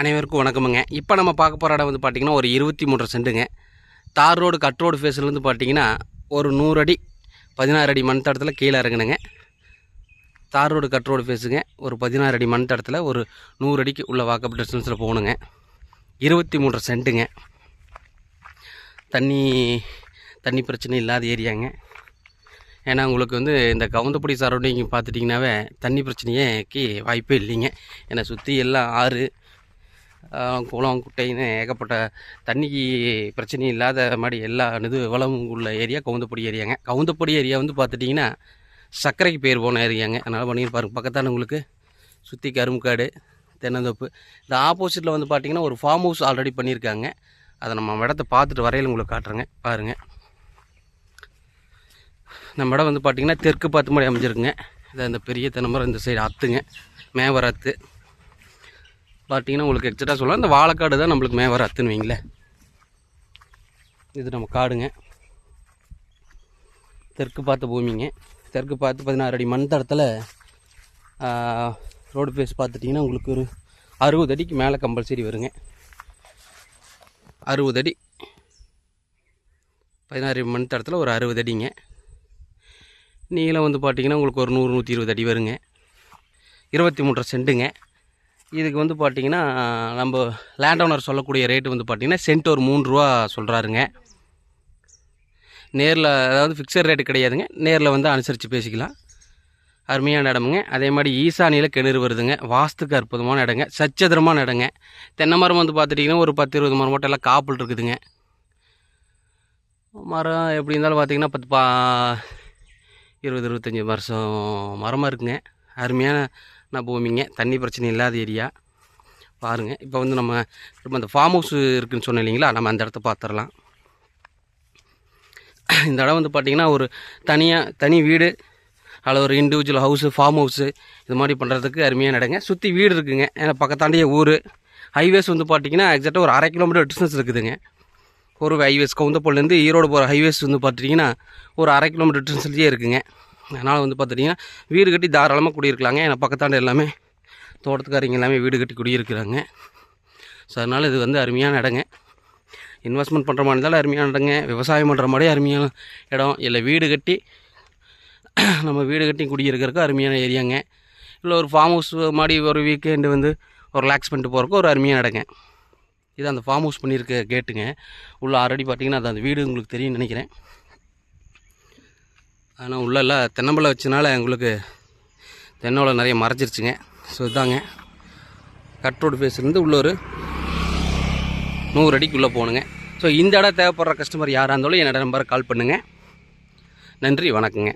அனைவருக்கும் வணக்கமுங்க. இப்போ நம்ம பார்க்க போகிற இடம் வந்து பார்த்திங்கன்னா ஒரு இருபத்தி மூன்று சென்ட்டுங்க தார் ரோடு கட் ரோடு ஃபேஸ்லேருந்து பார்த்தீங்கன்னா ஒரு நூறு அடி பதினாறு அடி மண் தடத்தில் கீழே இறங்குனுங்க. தார் ரோடு கட் ரோடு ஃபேஸுங்க ஒரு பதினாறு அடி மண் தடத்தில் ஒரு நூறு அடிக்கு உள்ள வாக்கப் டிஸ்டன்ஸில் போகணுங்க. இருபத்தி மூன்று சென்ட்டுங்க தண்ணி தண்ணி பிரச்சனை இல்லாத ஏரியாங்க. ஏன்னா உங்களுக்கு வந்து இந்த கவுந்தப்படி சரௌண்டிங் பார்த்துட்டிங்கனாவே தண்ணி பிரச்சனையேக்கு வாய்ப்பே இல்லைங்க. ஏன்னா சுற்றி எல்லாம் ஆறு குளம் குட்டைன்னு ஏகப்பட்ட தண்ணிக்கு பிரச்சனையும் இல்லாத மாதிரி எல்லா இது வளமும் உள்ள ஏரியா கவுந்தப்படி ஏரியாங்க. கவுந்தப்படி ஏரியா வந்து பார்த்துட்டிங்கன்னா சர்க்கரைக்கு பேர் போன ஏரியாங்க. அதனால் பண்ணி பாருங்க. பக்கத்தான உங்களுக்கு சுற்றி கரும்புக்காடு தென்னந்தோப்பு. இந்த ஆப்போசிட்டில் வந்து பார்த்திங்கன்னா ஒரு ஃபார்ம் ஹவுஸ் ஆல்ரெடி பண்ணியிருக்காங்க. அதை நம்ம இடத்த பார்த்துட்டு வரையில் உங்களுக்கு காட்டுறேங்க. பாருங்கள் நம்ம இடம் வந்து பார்த்திங்கன்னா தெற்கு பார்த்து மாதிரி அமைஞ்சிருக்குங்க. இதை அந்த பெரிய தென்னமரம் இந்த சைடு அத்துங்க. மேவரத்து. பார்த்தீங்கன்னா உங்களுக்கு எக்ஸட்டாக சொல்லலாம். இந்த வாழைக்காடு தான் நம்மளுக்கு மேவர அத்துன்னு வைங்களேன். இது நம்ம காடுங்க. தெற்கு பார்த்த பூமிங்க. தெற்கு பார்த்து பதினாறு அடி மண் தடத்தில் ரோடு ஃபேஸ் பார்த்துட்டிங்கன்னா உங்களுக்கு ஒரு அறுபது அடிக்கு மேலே கம்பல்சரி வருங்க. அறுபது அடி. பதினாறு மண் தடத்தில் ஒரு அறுபது அடிங்க. நீளம் வந்து பார்த்தீங்கன்னா உங்களுக்கு ஒரு நூறு நூற்றி இருபது அடி வருங்க. இருபத்தி மூன்றரை சென்ட்டுங்க. இதுக்கு வந்து பார்த்தீங்கன்னா நம்ம லேண்ட் ஓனர் சொல்லக்கூடிய ரேட்டு வந்து பார்த்திங்கன்னா சென்ட் ஒரு மூணு ரூபா சொல்கிறாருங்க நேரில் அதாவது ஃபிக்ஸட் ரேட்டு கிடையாதுங்க. நேரில் வந்து அனுசரித்து பேசிக்கலாம். அருமையான இடமுங்க. அதே மாதிரி ஈசானியில் கிணறு வருதுங்க. வாஸ்துக்கு அற்புதமான இடங்க. சச்சதுரமான இடங்க. தென்னை மரம் வந்து பார்த்துட்டிங்கன்னா ஒரு பத்து இருபது மரம் மட்டும் எல்லாம் காப்பில் இருக்குதுங்க. மரம் எப்படி இருந்தாலும் பார்த்தீங்கன்னா பத்து பா இருபது இருபத்தஞ்சி வருஷம் மரமாக இருக்குங்க. அருமையான நான் பூமிங்க தண்ணி பிரச்சனை இல்லாத ஏரியா. பாருங்கள் இப்போ வந்து நம்ம இப்போ இந்த ஃபார்ம் ஹவுஸ் இருக்குதுன்னு சொன்னேன் இல்லைங்களா? நம்ம அந்த இடத்த பார்த்துடலாம் இந்த இடம் வந்து பார்த்திங்கன்னா ஒரு தனியாக தனி வீடு அதில் ஒரு இண்டிவிஜுவல் ஹவுஸு ஃபார்ம் ஹவுஸு இது மாதிரி பண்ணுறதுக்கு அருமையான இடங்க சுற்றி வீடு இருக்குதுங்க ஏன்னா பக்கத்தாண்டியே ஊர். ஹைவேஸ் வந்து பார்த்திங்கன்னா எக்ஸாக்டாக ஒரு அரை கிலோமீட்டர் டிஸ்டன்ஸ் இருக்குதுங்க. ஒரு ஹைவேஸ் கவுந்தப்பள்ளிலேருந்து ஈரோடு போகிற ஹைவேஸ் வந்து பார்த்துட்டிங்கன்னா ஒரு அரை கிலோமீட்டர் டிஸ்டன்ஸ்லேயே இருக்குங்க. அதனால் வந்து பார்த்துட்டிங்கன்னா வீடு கட்டி தாராளமாக குடியிருக்கலாங்க. ஏன்னா பக்கத்தாண்டு எல்லாமே தோட்டத்துக்காரங்க எல்லாமே வீடு கட்டி குடியிருக்கிறாங்க. ஸோ அதனால் இது வந்து அருமையான இடங்க. இன்வெஸ்ட்மெண்ட் பண்ணுற மாதிரி இருந்தாலும் அருமையான இடங்க. விவசாயம் பண்ணுற மாதிரி அருமையான இடம். இல்லை வீடு கட்டி நம்ம வீடு கட்டி குடியிருக்கிறதுக்கு அருமையான ஏரியாங்க. இல்லை ஒரு ஃபார்ம் ஹவுஸ் மாதிரி ஒரு வீக்கெண்டு வந்து ஒரு ரிலாக்ஸ் பண்ணிட்டு போகிறக்கு ஒரு அருமையான இடங்க. இது அந்த ஃபார்ம் ஹவுஸ் பண்ணியிருக்க கேட்டுங்க உள்ள ஆல்ரெடி பார்த்தீங்கன்னா அது அந்த வீடு உங்களுக்கு தெரியும்னு நினைக்கிறேன். ஆனால் உள்ளெல்லாம் தென்னம்பழம் வச்சனால எங்களுக்கு தென்னோலை நிறைய மறைஞ்சிருச்சுங்க. ஸோ இதாங்க. கட் ரோடு ஃபேஸ்லேருந்து உள்ள ஒரு நூறு அடிக்குள்ளே போகணுங்க. ஸோ இந்த இடம் தேவைப்படுற கஸ்டமர் யாராக இருந்தாலும் என்னோட நம்பரை கால் பண்ணுங்கள் நன்றி வணக்கங்க.